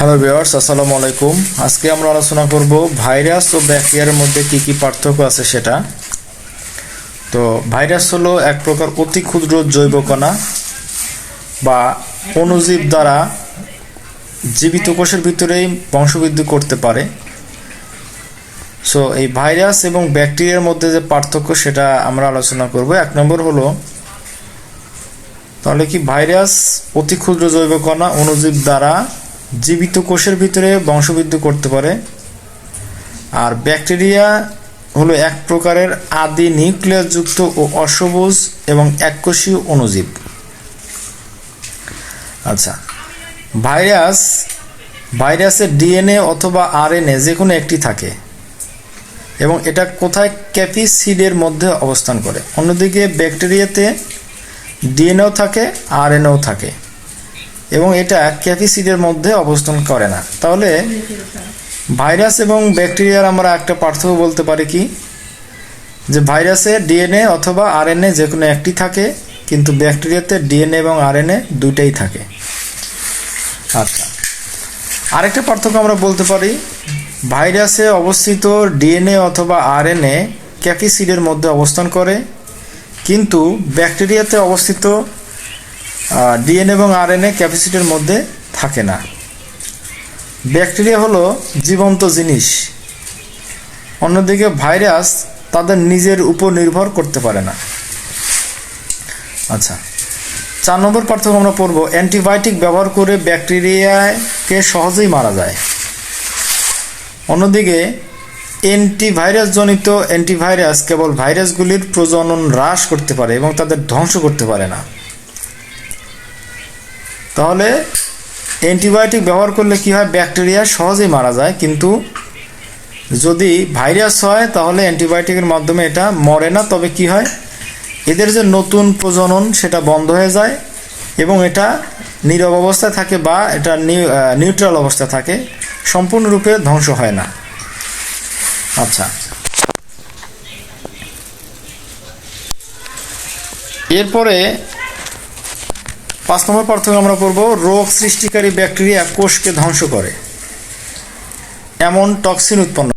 Hello viewers আসসালামু আলাইকুম। আজকে আমরা আলোচনা করব ভাইরাস ও ব্যাকটেরিয়ার মধ্যে কি কি পার্থক্য আছে সেটা। তো ভাইরাস হলো এক প্রকার অতি ক্ষুদ্র জৈব কণা বা অণুজীব দ্বারা জীবিত কোষের ভিতরেই বংশবৃদ্ধি করতে পারে। সো এই ভাইরাস এবং ব্যাকটেরিয়ার মধ্যে যে পার্থক্য সেটা আমরা আলোচনা করব। এক নম্বর হলো, তাহলে কি ভাইরাস অতি ক্ষুদ্র জৈব কণা অণুজীব দ্বারা জীবিত কোষের ভিতরে বংশবৃদ্ধি করতে পারে। আর ব্যাকটেরিয়া হলো এক প্রকারের আদি নিউক্লিয়াসযুক্ত ও অসবুজ এবং এককোষীয় অণুজীব। আচ্ছা ভাইরাস ভাইরাসের ডিএনএ অথবা আরএনএ যে কোনো একটি থাকে এবং এটা কোথায় ক্যাপিসিডের মধ্যে অবস্থান করে। অন্যদিকে ব্যাকটেরিয়াতে ডিএনএও থাকে, আরএনএও থাকে। এবং এটা ক্যাপিসিডের মধ্যে অবস্থান করে না। তাহলে ভাইরাস এবং ব্যাকটেরিয়ার আমরা একটা পার্থক্য বলতে পারি কি? যে ভাইরাসে ডিএনএ অথবা আরএনএ যে কোনো একটি থাকে, কিন্তু ব্যাকটেরিয়াতে ডিএনএ এবং আরএনএ দুইটাই থাকে। আচ্ছা। আরেকটা পার্থক্য আমরা বলতে পারি ভাইরাসে অবস্থিত ডিএনএ অথবা আরএনএ ক্যাপিসিডের মধ্যে অবস্থান করে, কিন্তু ব্যাকটেরিয়াতে অবস্থিত ডিএনএ এবং আরএনএ ক্যাপাসিটির মধ্যে থাকে না। ব্যাকটেরিয়া হলো জীবন্ত জিনিস। অন্যদিকে ভাইরাস তাদের নিজের উপর নির্ভর করতে পারে না। আচ্ছা চার নম্বর পার্থক্য আমরা পড়ব। অ্যান্টিবায়োটিক ব্যবহার করে ব্যাকটেরিয়াকে সহজেই মারা যায়। অন্যদিকে অ্যান্টিভাইরাস জনিত অ্যান্টিভাইরাস কেবল ভাইরাসগুলির প্রজনন হ্রাস করতে পারে এবং তাদের ধ্বংস করতে পারে না। তাহলে অ্যান্টিবায়োটিক ব্যবহার করলে কি হয়? ব্যাকটেরিয়া সহজেই মারা যায়। কিন্তু যদি ভাইরাস হয়, তাহলে অ্যান্টিবায়োটিকের মাধ্যমে এটা মরে না। তবে কি হয়? এদের যে নতুন প্রজনন, সেটা বন্ধ হয়ে যায় এবং এটা নীরব অবস্থায় থাকে বা এটা নিউট্রাল অবস্থায় থাকে। সম্পূর্ণরূপে ধ্বংস হয় না। আচ্ছা। এরপরে পাঁচ নম্বর পার্থক্য আমরা পড়ব রোগ সৃষ্টিকারী ব্যাকটেরিয়া কোষকে ধ্বংস করে। এমন টক্সিন উৎপন্ন